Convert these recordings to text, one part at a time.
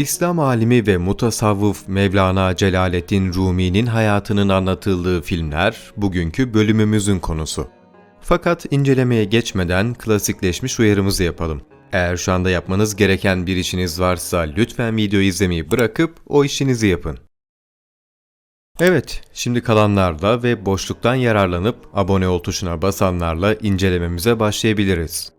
İslam alimi ve mutasavvıf Mevlana Celaleddin Rumi'nin hayatının anlatıldığı filmler bugünkü bölümümüzün konusu. Fakat incelemeye geçmeden klasikleşmiş uyarımızı yapalım. Eğer şu anda yapmanız gereken bir işiniz varsa lütfen videoyu izlemeyi bırakıp o işinizi yapın. Evet, şimdi kalanlarla ve boşluktan yararlanıp abone ol tuşuna basanlarla incelememize başlayabiliriz.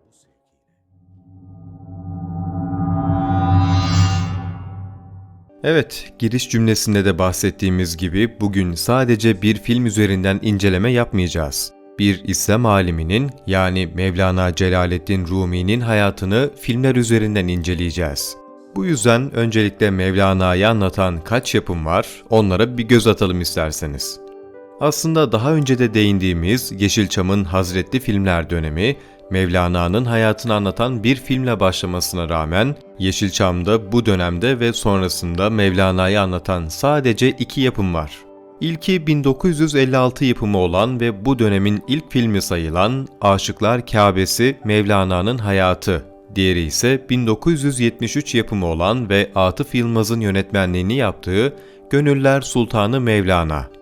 Evet, giriş cümlesinde de bahsettiğimiz gibi bugün sadece bir film üzerinden inceleme yapmayacağız. Bir İslam aliminin yani Mevlana Celaleddin Rumi'nin hayatını filmler üzerinden inceleyeceğiz. Bu yüzden öncelikle Mevlana'yı anlatan kaç yapım var onlara bir göz atalım isterseniz. Aslında daha önce de değindiğimiz Yeşilçam'ın Hazretli Filmler dönemi, Mevlana'nın hayatını anlatan bir filmle başlamasına rağmen Yeşilçam'da bu dönemde ve sonrasında Mevlana'yı anlatan sadece iki yapım var. İlki 1956 yapımı olan ve bu dönemin ilk filmi sayılan Aşıklar Kâbesi Mevlana'nın Hayatı, diğeri ise 1973 yapımı olan ve Atıf Yılmaz'ın yönetmenliğini yaptığı Gönüller Sultanı Mevlana.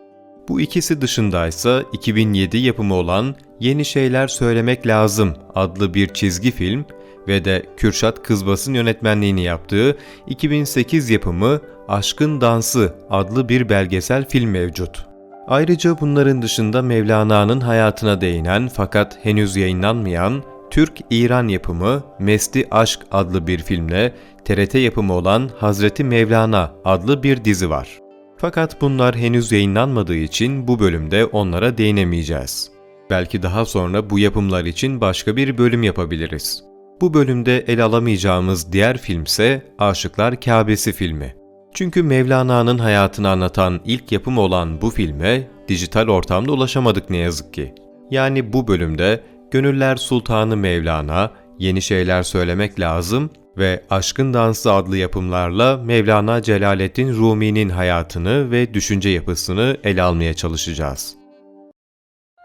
Bu ikisi dışındaysa 2007 yapımı olan Yeni Şeyler Söylemek Lazım adlı bir çizgi film ve de Kürşat Kızbas'ın yönetmenliğini yaptığı 2008 yapımı Aşkın Dansı adlı bir belgesel film mevcut. Ayrıca bunların dışında Mevlana'nın hayatına değinen fakat henüz yayınlanmayan Türk-İran yapımı Mesli Aşk adlı bir filmle TRT yapımı olan Hazreti Mevlana adlı bir dizi var. Fakat bunlar henüz yayınlanmadığı için bu bölümde onlara değinemeyeceğiz. Belki daha sonra bu yapımlar için başka bir bölüm yapabiliriz. Bu bölümde ele alamayacağımız diğer filmse Aşıklar Kâbesi filmi. Çünkü Mevlana'nın hayatını anlatan ilk yapım olan bu filme dijital ortamda ulaşamadık ne yazık ki. Yani bu bölümde Gönüller Sultanı Mevlana, Yeni Şeyler Söylemek Lazım ve Aşkın Dansı adlı yapımlarla Mevlana Celaleddin Rumi'nin hayatını ve düşünce yapısını ele almaya çalışacağız.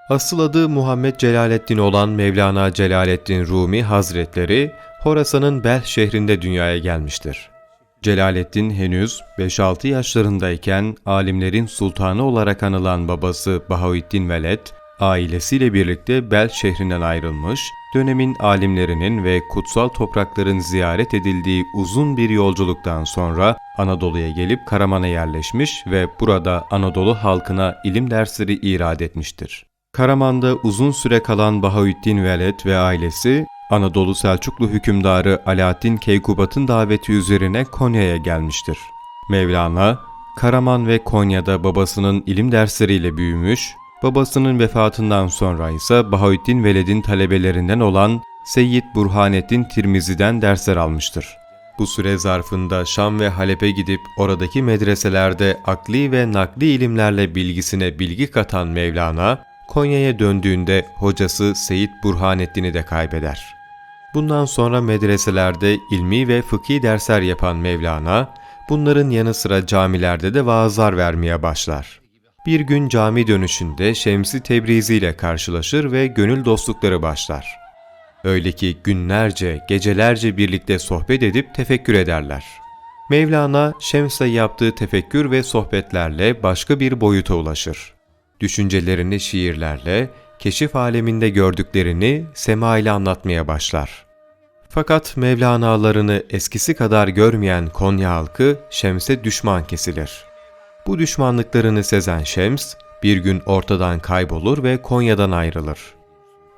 Asıl adı Muhammed Celaleddin olan Mevlana Celaleddin Rumi Hazretleri, Horasan'ın Belh şehrinde dünyaya gelmiştir. Celaleddin henüz 5-6 yaşlarındayken alimlerin sultanı olarak anılan babası Bahaüddin Veled, ailesiyle birlikte Bel şehrinden ayrılmış, dönemin alimlerinin ve kutsal toprakların ziyaret edildiği uzun bir yolculuktan sonra Anadolu'ya gelip Karaman'a yerleşmiş ve burada Anadolu halkına ilim dersleri irad etmiştir. Karaman'da uzun süre kalan Bahaüddin Veled ve ailesi, Anadolu Selçuklu hükümdarı Alaaddin Keykubat'ın daveti üzerine Konya'ya gelmiştir. Mevlana, Karaman ve Konya'da babasının ilim dersleriyle büyümüş, babasının vefatından sonra ise Bahaüddin Veled'in talebelerinden olan Seyyid Burhanettin Tirmizi'den dersler almıştır. Bu süre zarfında Şam ve Halep'e gidip oradaki medreselerde akli ve nakli ilimlerle bilgisine bilgi katan Mevlana, Konya'ya döndüğünde hocası Seyit Burhanettin'i de kaybeder. Bundan sonra medreselerde ilmi ve fıkhi dersler yapan Mevlana, bunların yanı sıra camilerde de vaazlar vermeye başlar. Bir gün cami dönüşünde Şemsi Tebrizi ile karşılaşır ve gönül dostlukları başlar. Öyle ki günlerce, gecelerce birlikte sohbet edip tefekkür ederler. Mevlana, Şems'e yaptığı tefekkür ve sohbetlerle başka bir boyuta ulaşır. Düşüncelerini şiirlerle, keşif aleminde gördüklerini sema ile anlatmaya başlar. Fakat Mevlana'larını eskisi kadar görmeyen Konya halkı Şems'e düşman kesilir. Bu düşmanlıklarını sezen Şems, bir gün ortadan kaybolur ve Konya'dan ayrılır.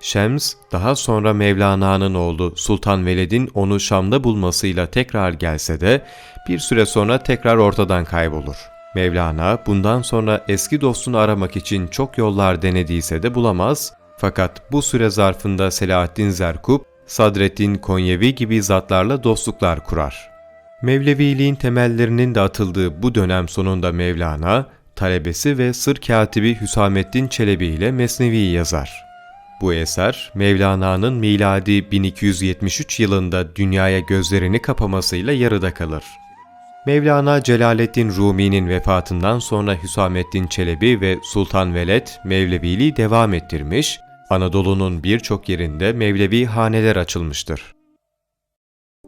Şems, daha sonra Mevlana'nın oğlu Sultan Veled'in onu Şam'da bulmasıyla tekrar gelse de, bir süre sonra tekrar ortadan kaybolur. Mevlana bundan sonra eski dostunu aramak için çok yollar denediyse de bulamaz, fakat bu süre zarfında Selahaddin Zerkub, Sadreddin Konyevi gibi zatlarla dostluklar kurar. Mevleviliğin temellerinin de atıldığı bu dönem sonunda Mevlana, talebesi ve sır katibi Hüsamettin Çelebi ile Mesnevi'yi yazar. Bu eser, Mevlana'nın miladi 1273 yılında dünyaya gözlerini kapamasıyla yarıda kalır. Mevlana Celaleddin Rumi'nin vefatından sonra Hüsamettin Çelebi ve Sultan Veled Mevleviliği devam ettirmiş, Anadolu'nun birçok yerinde Mevlevi haneler açılmıştır.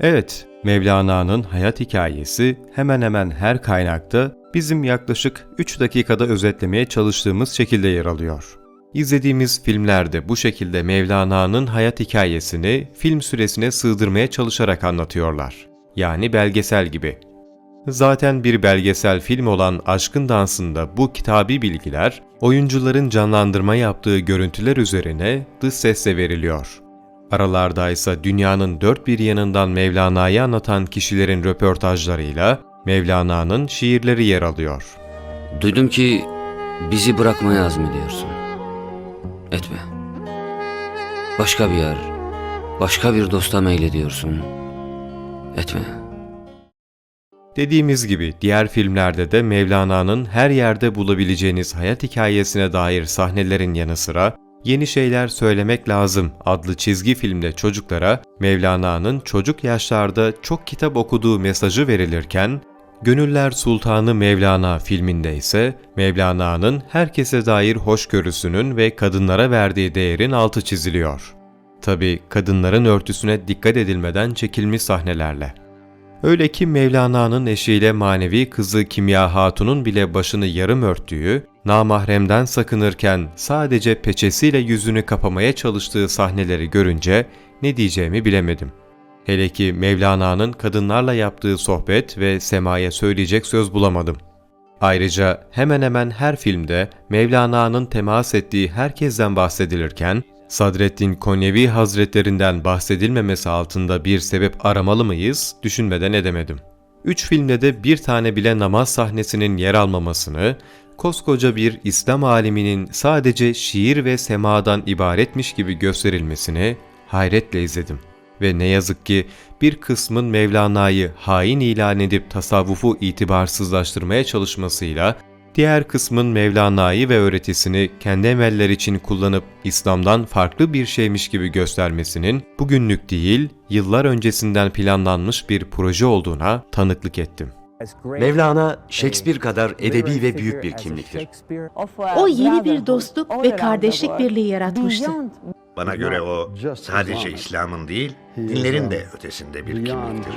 Evet, Mevlana'nın hayat hikayesi hemen hemen her kaynakta bizim yaklaşık 3 dakikada özetlemeye çalıştığımız şekilde yer alıyor. İzlediğimiz filmlerde bu şekilde Mevlana'nın hayat hikayesini film süresine sığdırmaya çalışarak anlatıyorlar. Yani belgesel gibi. Zaten bir belgesel film olan Aşkın Dansı'nda bu kitabi bilgiler, oyuncuların canlandırma yaptığı görüntüler üzerine dış sesle veriliyor. Aralarda ise dünyanın dört bir yanından Mevlana'yı anlatan kişilerin röportajlarıyla Mevlana'nın şiirleri yer alıyor. Duydum ki bizi bırakmaya azmediyorsun. Etme. Başka bir yer, başka bir dosta meylediyorsun. Etme. Dediğimiz gibi diğer filmlerde de Mevlana'nın her yerde bulabileceğiniz hayat hikayesine dair sahnelerin yanı sıra Yeni Şeyler Söylemek Lazım adlı çizgi filmde çocuklara Mevlana'nın çocuk yaşlarda çok kitap okuduğu mesajı verilirken, Gönüller Sultanı Mevlana filminde ise Mevlana'nın herkese dair hoşgörüsünün ve kadınlara verdiği değerin altı çiziliyor. Tabi kadınların örtüsüne dikkat edilmeden çekilmiş sahnelerle. Öyle ki Mevlana'nın eşiyle manevi kızı Kimya Hatun'un bile başını yarım örttüğü, namahremden sakınırken sadece peçesiyle yüzünü kapamaya çalıştığı sahneleri görünce ne diyeceğimi bilemedim. Hele ki Mevlana'nın kadınlarla yaptığı sohbet ve semaya söyleyecek söz bulamadım. Ayrıca hemen hemen her filmde Mevlana'nın temas ettiği herkesten bahsedilirken, Sadreddin Konyevi Hazretlerinden bahsedilmemesi altında bir sebep aramalı mıyız düşünmeden edemedim. Üç filmde de bir tane bile namaz sahnesinin yer almamasını, koskoca bir İslam aliminin sadece şiir ve semadan ibaretmiş gibi gösterilmesini hayretle izledim. Ve ne yazık ki bir kısmın Mevlana'yı hain ilan edip tasavvufu itibarsızlaştırmaya çalışmasıyla diğer kısmın Mevlana'yı ve öğretisini kendi emeller için kullanıp İslam'dan farklı bir şeymiş gibi göstermesinin bugünlük değil, yıllar öncesinden planlanmış bir proje olduğuna tanıklık ettim. Mevlana, Shakespeare kadar edebi ve büyük bir kimliktir. O yeni bir dostluk ve kardeşlik birliği yaratmıştı. Bana göre o sadece İslam'ın değil, dinlerin de ötesinde bir kimliktir.